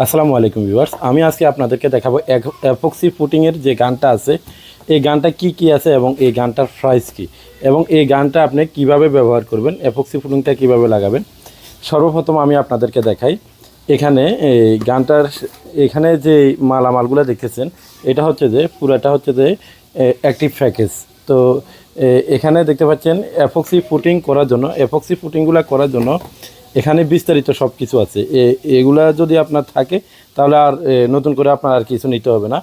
আসসালামু আলাইকুম ভিউয়ার্স। আমি আজকে আপনাদেরকে দেখাবো অ্যাপক্সি ফুটিংয়ের যে গানটা আছে, এই গানটা কি কি আছে এবং এই গানটার প্রাইস কি? এবং এই গানটা আপনি কীভাবে ব্যবহার করবেন অ্যাপক্সি ফুটিংটা কীভাবে লাগাবেন? সর্বপ্রথম আমি আপনাদেরকে দেখাই। এখানে এই গানটার এখানে যে মালামালগুলো দেখতেছেন, এটা হচ্ছে যে পুরাটা হচ্ছে যে অ্যাক্টিভ প্যাকেজ। তো এখানে দেখতে পাচ্ছেন অ্যাপক্সি ফুটিং করার জন্য অ্যাপক্সি ফুটিংগুলো করার জন্য এখানে বিস্তারিত সব কিছু আছে এগুলা যদি আপনার থাকে, তাহলে আর নতুন করে আপনার আর কিছু নিতে হবে না।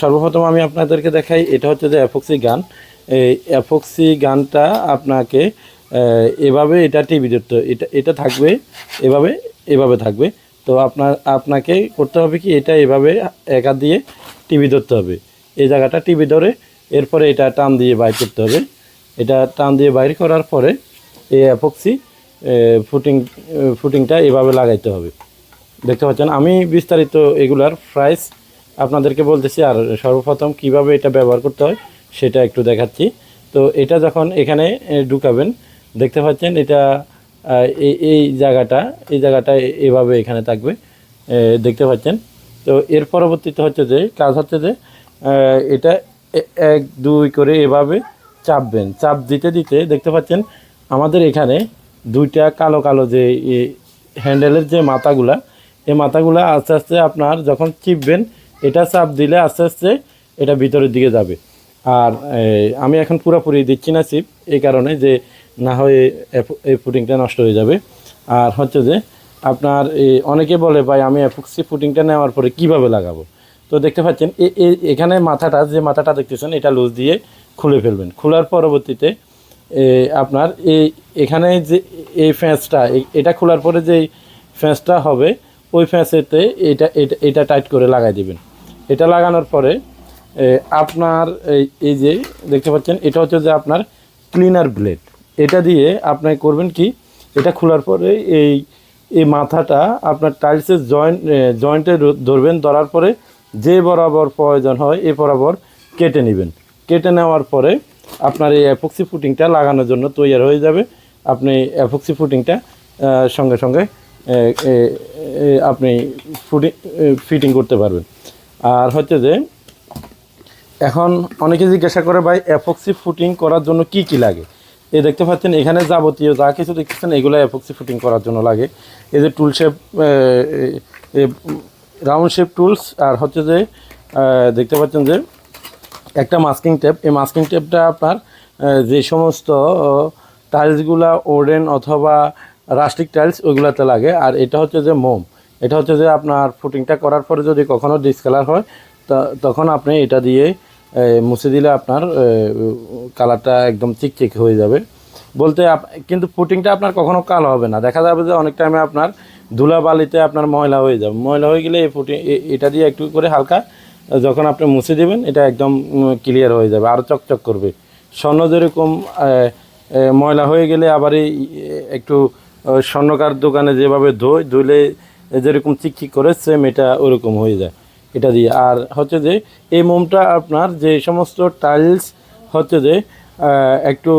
সর্বপ্রথম আমি আপনাদেরকে দেখাই, এটা হচ্ছে যে অ্যাপক্সি গান। এই অ্যাপক্সি গানটা আপনাকে এভাবে এটা টিভি ধরতে এটা এটা থাকবে, এভাবে এভাবে থাকবে। তো আপনার, আপনাকে করতে হবে কি, এটা এভাবে একা দিয়ে টিভি ধরতে হবে। এই জায়গাটা টিভি ধরে, এরপরে এটা টান দিয়ে বাইর করতে হবে। এটা টান দিয়ে বাইর করার পরে এই অ্যাপক্সি ফুটিং ফুটিংটা এভাবে লাগাইতে হবে। দেখতে পাচ্ছেন, আমি বিস্তারিত এগুলার প্রাইস আপনাদেরকে বলতেছি, আর সর্বপ্রথম কীভাবে এটা ব্যবহার করতে হয় সেটা একটু দেখাচ্ছি। তো এটা যখন এখানে ঢুকাবেন, দেখতে পাচ্ছেন এটা এই জায়গাটা এই জায়গাটা এভাবে এখানে থাকবে দেখতে পাচ্ছেন। তো এর পরবর্তীতে হচ্ছে যে, কাজ হচ্ছে যে এটা এক, দুই করে এভাবে চাপবেন। চাপ দিতে দিতে দেখতে পাচ্ছেন, আমাদের এখানে দুইটা কালো কালো যে হ্যান্ডেলের যে মাথাগুলা, এই মাথাগুলা আস্তে আস্তে আপনার যখন চিপবেন, এটা চাপ দিলে আস্তে আস্তে এটা ভিতরের দিকে যাবে। আর আমি এখন পুরোপুরি দিচ্ছি না চিপ, এই কারণে যে না হয় এই ফুটিংটা নষ্ট হয়ে যাবে। আর হচ্ছে যে, আপনার অনেকে বলে, ভাই, আমি অ্যাপক্সি ফুটিংটা নেওয়ার পরে কীভাবে লাগাবো? তো দেখতে পাচ্ছেন এখানে মাথাটা, যে মাথাটা দেখতেছেন, এটা লুজ দিয়ে খুলে ফেলবেন। খোলার পরবর্তীতে আপনার এই এখানে যে এই ফ্যাঁসটা এটা খোলার পরে যে ফ্যাঁসটা হবে, ওই ফ্যাঁসেতে এটা এটা টাইট করে লাগাই দিবেন। এটা লাগানোর পরে আপনার এই যে দেখতে পাচ্ছেন, এটা হচ্ছে যে আপনার ক্লিনার ব্লেড এটা দিয়ে আপনি করবেন কি, এটা খোলার পরে এই এই মাথাটা আপনার টাইলসের জয়েন্ট জয়েন্টে ধরবেন, ধরার পরে যে বরাবর প্রয়োজন হয়, এ বরাবর কেটে নেবেন। কেটে নেওয়ার পরে আপনার এই অ্যাপক্সি ফুটিংটা লাগানোর জন্য তৈরি হয়ে যাবে। আপনি অ্যাপক্সি ফুটিংটা সঙ্গে সঙ্গে আপনি ফুটিং ফিটিং করতে পারবেন। আর হচ্ছে যে, এখন অনেকে জিজ্ঞাসা করে, ভাই অ্যাপক্সি ফুটিং করার জন্য কি কি লাগে? এই দেখতে পাচ্ছেন, এখানে যাবতীয় যা কিছু দেখতেছেন, এগুলো অ্যাপক্সি ফুটিং করার জন্য লাগে। এই যে tool shape round shape tools আর হচ্ছে যে দেখতে পাচ্ছেন যে একটা মাস্কিং টেপ এই মাস্কিং টেপটা আপনার যে সমস্ত টাইলসগুলা ওডেন অথবা রাস্টিক টাইলস ওইগুলাতে লাগে। আর এটা হচ্ছে যে মোম। এটা হচ্ছে যে আপনার ফুটিংটা করার পরে যদি কখনো ডিসকালার হয় তখন আপনি এটা দিয়ে মুছে দিলে আপনার কালারটা একদম চিকচিক হয়ে যাবে। বলতে কিন্তু ফুটিংটা আপনার কখনো কালো হবে না। দেখা যাবে যে অনেক টাইমে আপনার ধুলাবালিতে আপনার ময়লা হয়ে যাবে। ময়লা হয়ে গেলে এই ফুটিং এটা দিয়ে একটু করে হালকা যখন আপনি মুছে দেবেন, এটা একদম ক্লিয়ার হয়ে যাবে আরও চকচক করবে। স্বর্ণ যেরকম ময়লা হয়ে গেলে আবার এই একটু স্বর্ণকার দোকানে যেভাবে ধোয় ধুলে যেরকম চিকচিক করে সেম এটা ওরকম হয়ে যায়। এটা দিয়ে। আর হচ্ছে যে, এই মোমটা আপনার যে সমস্ত টাইলস হচ্ছে যে একটু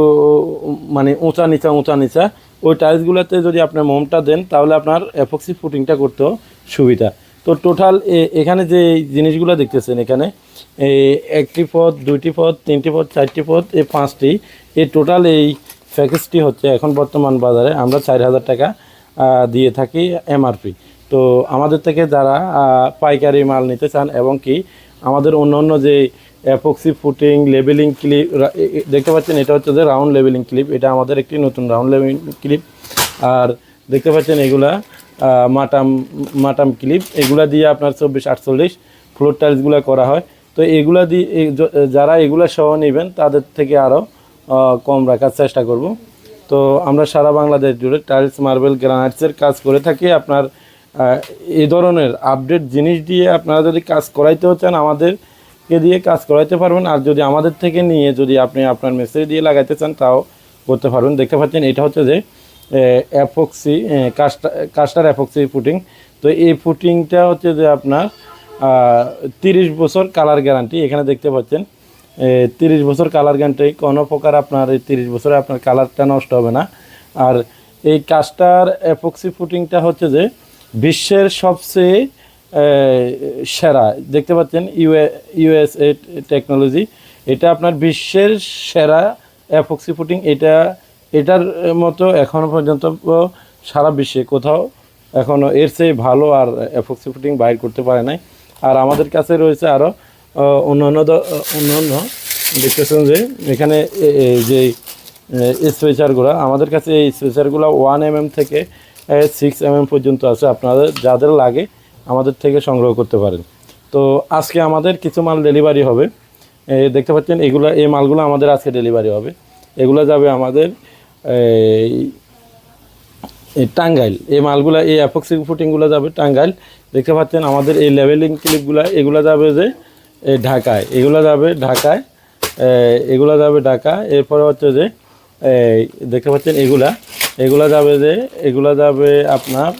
মানে উঁচা নিচা উঁচা নিচা, ওই টাইলসগুলোতে যদি আপনার মোমটা দেন, তাহলে আপনার অ্যাপক্সি ফুটিংটা করতেও সুবিধা। তো টোটাল এখানে যে জিনিসগুলো দেখতেছেন এখানে একটি পদ, দুইটি পদ, তিনটি পদ, চারটি পদ এই পাঁচটি এই টোটাল এই প্যাকেজটি হচ্ছে এখন বর্তমান বাজারে আমরা চার হাজার টাকা দিয়ে থাকি এমআরপি তো আমাদের থেকে যারা পাইকারি মাল নিতে চান এবং কি আমাদের অন্য অন্য যে অ্যাপক্সি ফুটিং লেবেলিং ক্লিপ দেখতে পাচ্ছেন এটা হচ্ছে যে রাউন্ড লেবেলিং ক্লিপ এটা আমাদের একটি নতুন রাউন্ড লেবেলিং ক্লিপ আর দেখতে পাচ্ছেন এগুলা মাটাম মাটাম ক্লিপ এগুলা দিয়ে আপনার চব্বিশ আটচল্লিশ ফ্লোর টাইলসগুলো করা হয়। তো এগুলা দিয়ে যারা এগুলা সহ নেবেন, তাদের থেকে আরও কম রাখার চেষ্টা করব। তো আমরা সারা বাংলাদেশ জুড়ে টাইলস মার্বেল গ্রানাইটসের কাজ করে থাকি। আপনার এই ধরনের আপডেট জিনিস দিয়ে আপনারা যদি কাজ করাইতেও চান আমাদেরকে দিয়ে কাজ করাইতে পারবেন। আর যদি আমাদের থেকে নিয়ে যদি আপনি আপনার মেসেজ দিয়ে লাগাইতে চান, তাও করতে পারবেন। দেখতে পাচ্ছেন, এটা হচ্ছে যে epoxy caster caster epoxy putting তো এই ফুটিংটা হচ্ছে যে আপনার তিরিশ বছর কালার গ্যারান্টি এখানে দেখতে পাচ্ছেন তিরিশ বছর কালার গ্যারান্টি কোনো প্রকার আপনার এই তিরিশ বছরে আপনার কালারটা নষ্ট হবে না। আর এই কাস্টার অ্যাপক্সি পুটিংটা হচ্ছে যে বিশ্বের সবচেয়ে সেরা। দেখতে পাচ্ছেন ইউএ ইউএসএ টেকনোলজি। এটা আপনার বিশ্বের সেরা অ্যাফক্সি ফুটিং এটা এটার মতো এখনও পর্যন্ত সারা বিশ্বে কোথাও এখনও এর চেয়ে ভালো আর অ্যাফক্সি ফুটিং বাইর করতে পারে নাই। আর আমাদের কাছে রয়েছে আরও অন্যান্য অন্যান্য দেখতেছেন যে এখানে যে স্পেচারগুলো আমাদের কাছে এই স্পেচারগুলো ওয়ান এম এম থেকে সিক্স এম এম পর্যন্ত আছে। আপনাদের যাদের লাগে আমাদের থেকে সংগ্রহ করতে পারেন। তো আজকে আমাদের কিছু মাল ডেলিভারি হবে। দেখতে পাচ্ছেন এগুলো, এই মালগুলো আমাদের আজকে ডেলিভারি হবে। এগুলো যাবে আমাদের টাঙ্গাইল। এই মালগুলা, এই অ্যাপক্সি ফুটিংগুলো যাবে টাঙ্গাইল। দেখতে পাচ্ছেন আমাদের এই লেভেলিং ক্লিপগুলো এগুলো যাবে যে ঢাকায়। এগুলো যাবে ঢাকায় এগুলো যাবে ঢাকা এরপরে হচ্ছে যে দেখতে পাচ্ছেন এগুলা। এগুলা যাবে যে, এগুলা যাবে আপনার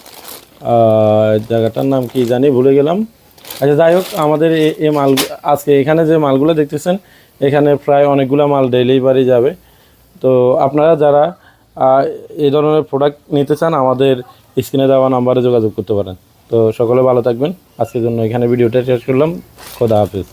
জায়গাটার নাম কি জানি, ভুলে গেলাম। আচ্ছা যাই হোক, আমাদের এই মাল, আজকে এখানে যে মালগুলো দেখতেছেন, এখানে প্রায় অনেকগুলো মাল ডেলিভারি যাবে। তো আপনারা যারা এই ধরনের প্রোডাক্ট নিতে চান, আমাদের স্ক্রিনে দেওয়া নাম্বারে যোগাযোগ করতে পারেন। তো সকলে ভালো থাকবেন। আজকের জন্য এখানে ভিডিওটা শেষ করলাম। খোদা হাফিজ।